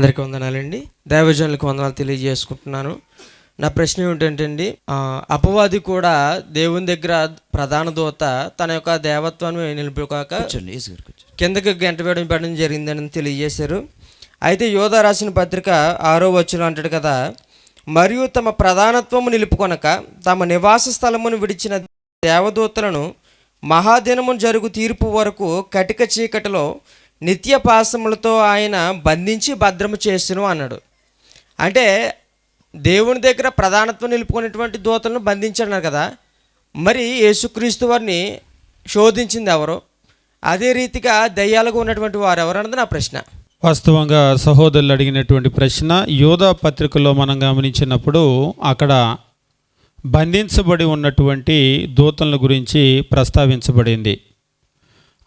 అందరికీ వందనాలండి. దైవజనులకు వందనాలు తెలియజేసుకుంటున్నాను. నా ప్రశ్న ఏమిటంటే అండి అపవాది కూడా దేవుని దగ్గర ప్రధాన దూత తన యొక్క దేవత్వాన్ని నిలుపుకోక కిందకి గంట వేయడం పెట్టడం జరిగిందని తెలియజేశారు. అయితే యోధ రాసిన పత్రిక ఆరో వచ్చిన అంటాడు కదా మరియు తమ ప్రధానత్వము నిలుపుకొనక తమ నివాస స్థలమును విడిచిన దేవదూతలను మహాదినము జరుగు తీర్పు వరకు కటిక చీకటిలో నిత్య పాసములతో ఆయన బంధించి భద్రము చేసును అన్నాడు. అంటే దేవుని దగ్గర ప్రధానత్వం నిలుపుకునేటువంటి దూతలను బంధించన్నారు కదా. మరి యేసుక్రీస్తు వారిని శోధించింది ఎవరు? అదే రీతిగా దయ్యాలుగా ఉన్నటువంటి వారు ఎవరు అన్నది నా ప్రశ్న. వాస్తవంగా సహోదరులు అడిగినటువంటి ప్రశ్న యోధా పత్రికలో మనం గమనించినప్పుడు అక్కడ బంధించబడి ఉన్నటువంటి దూతల గురించి ప్రస్తావించబడింది.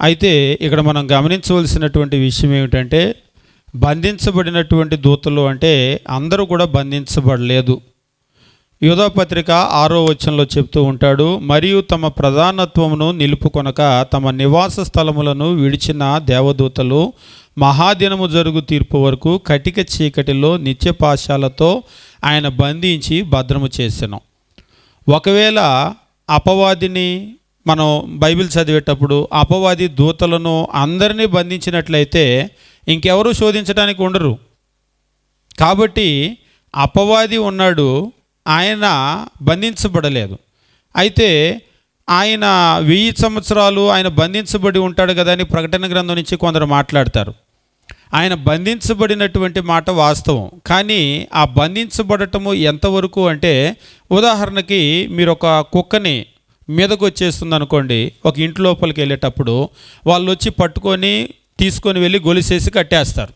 అయితే ఇక్కడ మనం గమనించవలసినటువంటి విషయం ఏమిటంటే బంధించబడినటువంటి దూతలు అంటే అందరూ కూడా బంధించబడలేదు. యోధాపత్రిక ఆరో వచనంలో చెప్తూ ఉంటాడు మరియు తమ ప్రధానత్వమును నిలుపుకొనక తమ నివాస స్థలములను విడిచిన దేవదూతలు మహాదినము జరుగు తీర్పు వరకు కటిక చీకటిలో నిత్యపాశాలతో ఆయన బంధించి భద్రము చేసెను. ఒకవేళ అపవాదిని మనం బైబిల్ చదివేటప్పుడు అపవాది దూతలను అందరినీ బంధించినట్లయితే ఇంకెవరు శోధించడానికి ఉండరు. కాబట్టి అపవాది ఉన్నాడు ఆయన బంధించబడలేదు. అయితే ఆయన వెయ్యి సంవత్సరాలు ఆయన బంధించబడి ఉంటాడు కదా అని ప్రకటన గ్రంథం నుంచి కొందరు మాట్లాడతారు. ఆయన బంధించబడినటువంటి మాట వాస్తవం. కానీ ఆ బంధించబడటము ఎంతవరకు అంటే ఉదాహరణకి మీరు ఒక కుక్కని మీదకు వచ్చేస్తుంది అనుకోండి ఒక ఇంటి లోపలికి వెళ్ళేటప్పుడు వాళ్ళు వచ్చి పట్టుకొని తీసుకొని వెళ్ళి గొలిసేసి కట్టేస్తారు.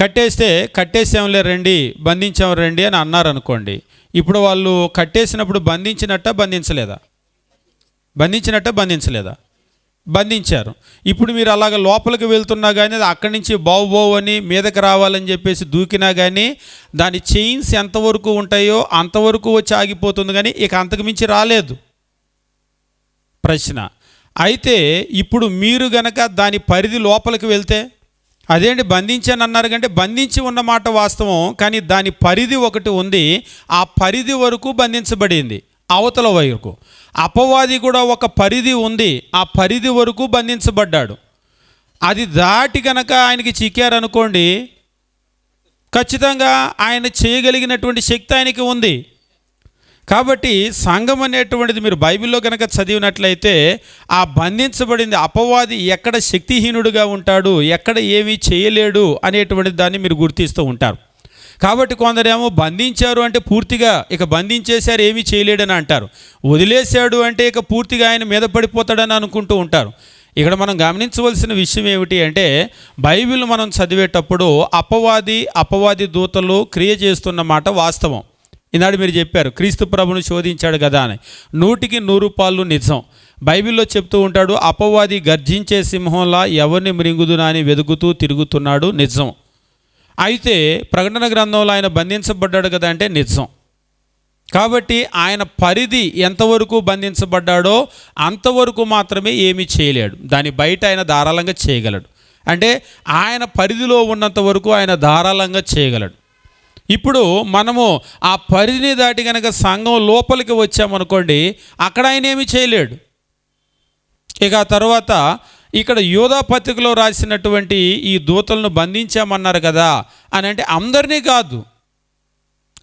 కట్టేస్తే కట్టేసాంలే రండి బంధించాం రండి అని అన్నారు అనుకోండి ఇప్పుడు వాళ్ళు కట్టేసినప్పుడు బంధించినట్ట బంధించలేదా? బంధించినట్ట బంధించలేదా? బంధించారు. ఇప్పుడు మీరు అలాగ లోపలికి వెళ్తున్నా కానీ అది అక్కడి నుంచి బావు బావు అని మీదకి రావాలని చెప్పేసి దూకినా కానీ దాని చైన్స్ ఎంతవరకు ఉంటాయో అంతవరకు వచ్చి ఆగిపోతుంది కానీ ఇక అంతకు మించి రాలేదు. ప్రశ్న. అయితే ఇప్పుడు మీరు గనక దాని పరిధి లోపలికి వెళ్తే అదేంటి బంధించాను అన్నారు కంటే బంధించి ఉన్న మాట వాస్తవం కానీ దాని పరిధి ఒకటి ఉంది ఆ పరిధి వరకు బంధించబడింది అవతల వైపు అపవాది కూడా ఒక పరిధి ఉంది ఆ పరిధి వరకు బంధించబడ్డాడు. అది దాటి కనుక ఆయనకి చిక్కారనుకోండి ఖచ్చితంగా ఆయన చేయగలిగినటువంటి శక్తి ఆయనకి ఉంది. కాబట్టి సంఘం అనేటువంటిది మీరు బైబిల్లో కనుక చదివినట్లయితే ఆ బంధించబడింది అపవాది ఎక్కడ శక్తిహీనుడుగా ఉంటాడు ఎక్కడ ఏమీ చేయలేడు అనేటువంటి దాన్ని మీరు గుర్తిస్తూ ఉంటారు. కాబట్టి కొందరేమో బంధించారు అంటే పూర్తిగా ఇక బంధించేశారు ఏమీ చేయలేడని అంటారు. వదిలేశాడు అంటే ఇక పూర్తిగా ఆయన మీద పడిపోతాడని అనుకుంటూ ఉంటారు. ఇక్కడ మనం గమనించవలసిన విషయం ఏమిటి అంటే బైబిల్ మనం చదివేటప్పుడు అపవాది అపవాది దూతలు క్రియ చేస్తున్న మాట వాస్తవం. ఈనాడు మీరు చెప్పారు క్రీస్తు ప్రభును శోధించాడు కదా అని. నూటికి నూరు పాళ్ళు నిజం. బైబిల్లో చెప్తూ ఉంటాడు అపవాది గర్జించే సింహంలా ఎవరిని మృంగుదునా అని వెతుకుతూ తిరుగుతున్నాడు నిజం. అయితే ప్రకటన గ్రంథంలో ఆయన బంధించబడ్డాడు కదా అంటే నిజం. కాబట్టి ఆయన పరిధి ఎంతవరకు బంధించబడ్డాడో అంతవరకు మాత్రమే ఏమీ చేయలేడు. దాని బయట ఆయన ధారాళంగా చేయగలడు. అంటే ఆయన పరిధిలో ఉన్నంత వరకు ఆయన ధారాళంగా చేయగలడు. ఇప్పుడు మనము ఆ పరిధిని దాటి కనుక సంఘం లోపలికి వచ్చామనుకోండి అక్కడ ఆయన ఏమీ చేయలేడు. ఇక ఆ తర్వాత ఇక్కడ యోధా పత్రికలో రాసినటువంటి ఈ దూతలను బంధించామన్నారు కదా అని అంటే అందరినీ కాదు.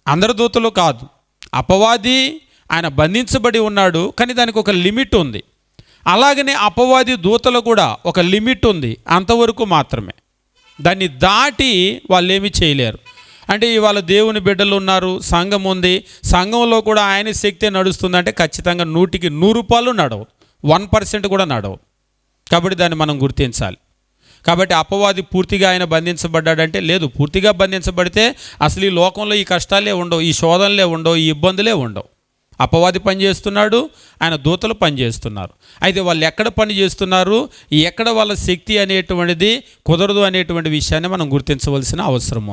అందరి దూతలు కాదు. అపవాది ఆయన బంధించబడి ఉన్నాడు కానీ దానికి ఒక లిమిట్ ఉంది. అలాగనే అపవాది దూతలు కూడా ఒక లిమిట్ ఉంది అంతవరకు మాత్రమే. దాన్ని దాటి వాళ్ళు ఏమీ చేయలేరు. అంటే ఇవాళ దేవుని బిడ్డలు ఉన్నారు సంఘం ఉంది. సంఘంలో కూడా ఆయన శక్తి నడుస్తుందంటే ఖచ్చితంగా నూటికి నూరు రూపాయలు నడవు. వన్ పర్సెంట్ కూడా నడవు. కాబట్టి దాన్ని మనం గుర్తించాలి. కాబట్టి అపవాది పూర్తిగా ఆయన బంధించబడ్డాడంటే లేదు పూర్తిగా బంధించబడితే అసలు ఈ లోకంలో ఈ కష్టాలే ఉండవు ఈ శోధనలే ఉండవు ఈ ఇబ్బందులే ఉండవు. అపవాది పనిచేస్తున్నాడు ఆయన దూతలు పనిచేస్తున్నారు అయితే వాళ్ళు ఎక్కడ పని చేస్తున్నారు ఎక్కడ వాళ్ళ శక్తి అనేటువంటిది కుదరదు అనేటువంటి విషయాన్ని మనం గుర్తించవలసిన అవసరం ఉంది.